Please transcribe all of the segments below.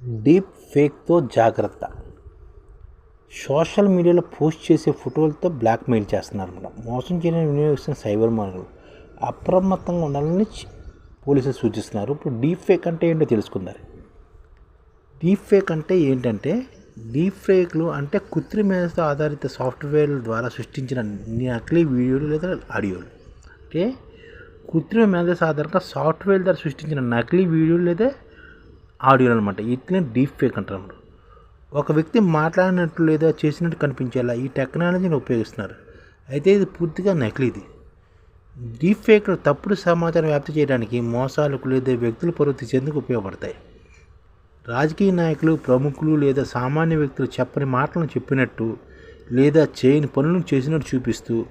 Deep ఫేక్తో జాగ్రత్త. Social మీడియాలో post చేసే ఫోటోలతో బ్లాక్మెయిల్ చేస్తున్నారు అనమాట మోసం చేయని వినియోగిస్తున్న సైబర్ మార్గలు అప్రమత్తంగా ఉండాలని పోలీసులు సూచిస్తున్నారు. ఇప్పుడు డీప్ ఫేక్ అంటే ఏంటో తెలుసుకుందారు డీప్ ఫేక్ అంటే ఏంటంటే డీప్ ఫేక్లు అంటే కృత్రిమ ఆధారిత సాఫ్ట్వేర్ల ద్వారా సృష్టించిన నకిలీ వీడియోలు లేదా ఆడియోలు. అంటే కృత్రిమ మేధస్ ఆధారంగా సాఫ్ట్వేర్ ద్వారా సృష్టించిన నకిలీ వీడియోలు లేదా ఆడియోలు అనమాట వీటిని డీప్ ఫేక్ అంటారు ఒక వ్యక్తి మాట్లాడినట్లు లేదా చేసినట్టు కనిపించేలా ఈ టెక్నాలజీని ఉపయోగిస్తున్నారు. అయితే ఇది పూర్తిగా నకిలీది డీప్ ఫేక్ తప్పుడు సమాచారం వ్యాప్తి చేయడానికి మోసాలకు లేదా వ్యక్తుల పరువు ఉపయోగపడతాయి. రాజకీయ నాయకులు ప్రముఖులు లేదా సామాన్య వ్యక్తులు చెప్పని మాటలను చెప్పినట్టు లేదా చేయని పనులను చేసినట్టు చూపిస్తూ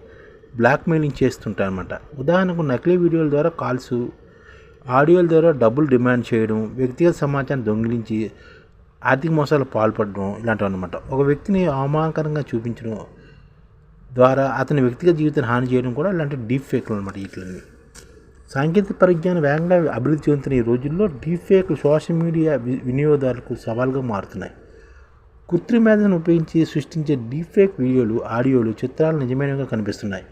బ్లాక్మెయిలింగ్ చేస్తుంటారన్నమాట. ఉదాహరణకు నకిలీ వీడియోల ద్వారా కాల్స్ ఆడియోల ద్వారా డబ్బులు డిమాండ్ చేయడం వ్యక్తిగత సమాచారం దొంగిలించి ఆర్థిక మోసాలు పాల్పడడం ఇలాంటివి అనమాట ఒక వ్యక్తిని అవమానకరంగా చూపించడం ద్వారా అతని వ్యక్తిగత జీవితాన్ని హాని చేయడం కూడా ఇలాంటి డీప్ ఫేక్లు అనమాట వీటిని సాంకేతిక పరిజ్ఞానం వేగంగా అభివృద్ధి చెందుతున్న ఈ రోజుల్లో డీప్ ఫేక్లు సోషల్ మీడియా వి- వినియోగదారులకు సవాల్గా మారుతున్నాయి. కృత్రిమ మేధను ఉపయోగించి సృష్టించే డీప్ ఫేక్ వీడియోలు ఆడియోలు చిత్రాలు నిజమైనవిగా కనిపిస్తున్నాయి.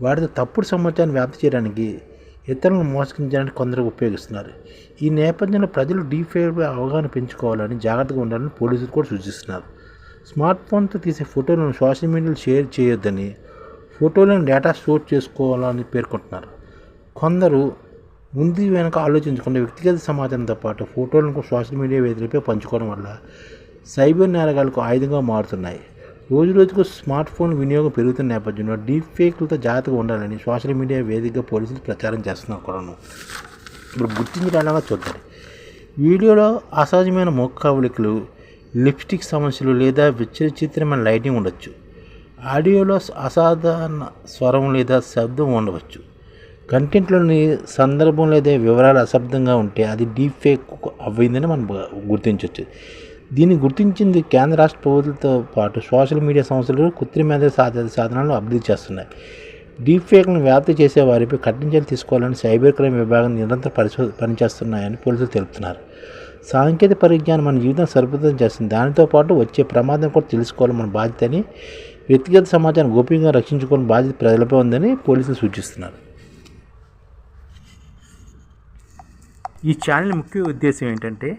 వాటితో తప్పుడు సమాచారం వ్యాప్తి చేయడానికి ఇతరులను మోసగించడానికి కొందరు ఉపయోగిస్తున్నారు. ఈ నేపథ్యంలో ప్రజలు డీప్ ఫేక్ అవగాహన పెంచుకోవాలని జాగ్రత్తగా ఉండాలని పోలీసులు కూడా సూచిస్తున్నారు. స్మార్ట్ ఫోన్తో తీసే ఫోటోలను సోషల్ మీడియాలో షేర్ చేయొద్దని ఫోటోలను డేటా స్టోర్ చేసుకోవాలని పేర్కొంటున్నారు. కొందరు ముందు వెనక ఆలోచించకుండా వ్యక్తిగత సమాచారంతో పాటు ఫోటోలను సోషల్ మీడియా వేదికలపై పంచుకోవడం వల్ల సైబర్ నేరగాళ్ళకు ఆయుధంగా మారుతున్నాయి. రోజు రోజుకు స్మార్ట్ ఫోన్ వినియోగం పెరుగుతున్న నేపథ్యంలో డీప్ ఫేక్లతో జాగ్రత్తగా ఉండాలని సోషల్ మీడియా వేదికగా పోలీసులు ప్రచారం చేస్తున్నారు కూడాను. ఇప్పుడు గుర్తించడానికి చూద్దాం. వీడియోలో అసహజమైన ముఖకవలికలు లిప్స్టిక్ సమస్యలు లేదా విచిత్రమైన లైటింగ్ ఉండొచ్చు. ఆడియోలో అసాధారణ స్వరం లేదా శబ్దం ఉండవచ్చు. కంటెంట్లోని సందర్భం లేదా వివరాలు అశబ్దంగా ఉంటే అది డీప్ ఫేక్ అవ్విందని మనం గుర్తించవచ్చు. దీన్ని గుర్తించింది కేంద్ర రాష్ట్ర ప్రభుత్వాలతో పాటు సోషల్ మీడియా సంస్థలు కృత్రిమ మేధ సాధ సాధనాలను అభివృద్ధి చేస్తున్నాయి. డీప్ ఫేక్లను వ్యాప్తి చేసే వారిపై కఠిన చర్యలు తీసుకోవాలని సైబర్ క్రైమ్ విభాగం నిరంతరం పరిశో పనిచేస్తున్నాయని పోలీసులు తెలుపుతున్నారు. సాంకేతిక పరిజ్ఞానం మన జీవితం సరిపోతం చేస్తుంది. దానితో పాటు వచ్చే ప్రమాదం కూడా తెలుసుకోవాలి మన బాధ్యత అని వ్యక్తిగత సమాచారం గోప్యంగా రక్షించుకోవాలని బాధ్యత ప్రజలపై ఉందని పోలీసులు సూచిస్తున్నారు. ఈ ఛానల్ ముఖ్య ఉద్దేశం ఏంటంటే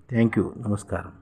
Thank you. నమస్కారం.